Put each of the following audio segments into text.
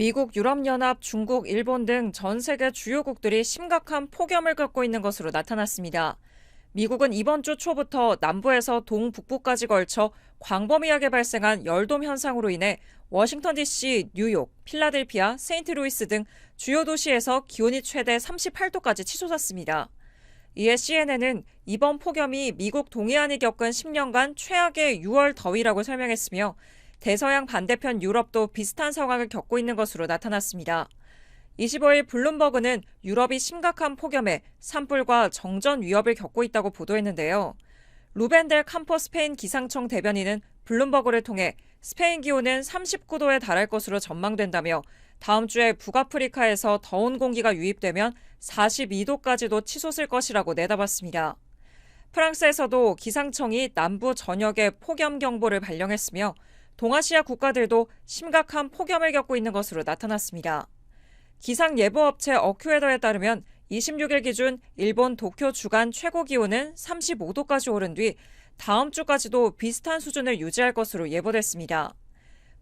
미국, 유럽연합, 중국, 일본 등 전 세계 주요국들이 심각한 폭염을 겪고 있는 것으로 나타났습니다. 미국은 이번 주 초부터 남부에서 동북부까지 걸쳐 광범위하게 발생한 열돔 현상으로 인해 워싱턴 DC, 뉴욕, 필라델피아, 세인트루이스 등 주요 도시에서 기온이 최대 38도까지 치솟았습니다. 이에 CNN은 이번 폭염이 미국 동해안이 겪은 10년간 최악의 6월 더위라고 설명했으며 대서양 반대편 유럽도 비슷한 상황을 겪고 있는 것으로 나타났습니다. 25일 블룸버그는 유럽이 심각한 폭염에 산불과 정전 위협을 겪고 있다고 보도했는데요. 루벤델 캠퍼 스페인 기상청 대변인은 블룸버그를 통해 스페인 기온은 39도에 달할 것으로 전망된다며 다음 주에 북아프리카에서 더운 공기가 유입되면 42도까지도 치솟을 것이라고 내다봤습니다. 프랑스에서도 기상청이 남부 전역에 폭염 경보를 발령했으며 동아시아 국가들도 심각한 폭염을 겪고 있는 것으로 나타났습니다. 기상 예보 업체 어큐웨더에 따르면 26일 기준 일본 도쿄 주간 최고 기온은 35도까지 오른 뒤 다음 주까지도 비슷한 수준을 유지할 것으로 예보됐습니다.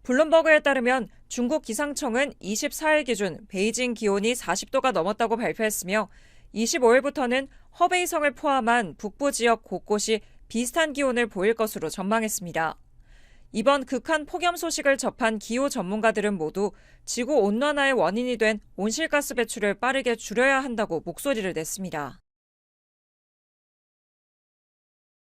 블룸버그에 따르면 중국 기상청은 24일 기준 베이징 기온이 40도가 넘었다고 발표했으며 25일부터는 허베이성을 포함한 북부 지역 곳곳이 비슷한 기온을 보일 것으로 전망했습니다. 이번 극한 폭염 소식을 접한 기후 전문가들은 모두 지구 온난화의 원인이 된 온실가스 배출을 빠르게 줄여야 한다고 목소리를 냈습니다.